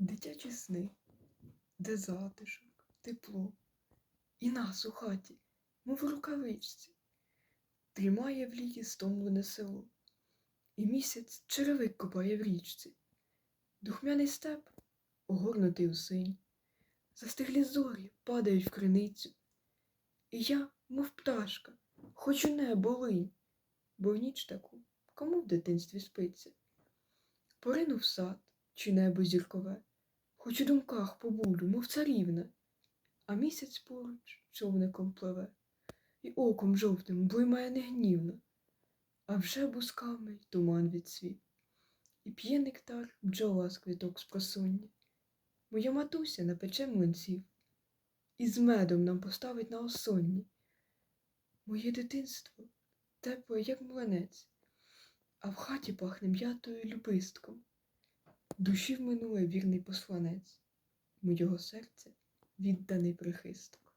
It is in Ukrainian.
Дитячі сни, де затишок, тепло, і нас у хаті, мов у рукавичці, тримає в літі стомлене село, і місяць черевик копає в річці, духмяний степ огорнутий у синь, застиглі зорі падають в криницю, і я, мов пташка, хочу небо линь, бо в ніч таку кому в дитинстві спиться. Порину в сад чи небо зіркове, хоч у думках побуду, мов царівна, а місяць поруч човником пливе, і оком жовтим блимає негнівно, а вже бусками й туман відсвіт, і п'є нектар бджола з квіток з просоння. Моя матуся напече млинців, і з медом нам поставить на осонні. Моє дитинство тепле, як млинець, а в хаті пахне м'ятою любистком. Душі в минуле вірний посланець, моєго серця відданий прихисток.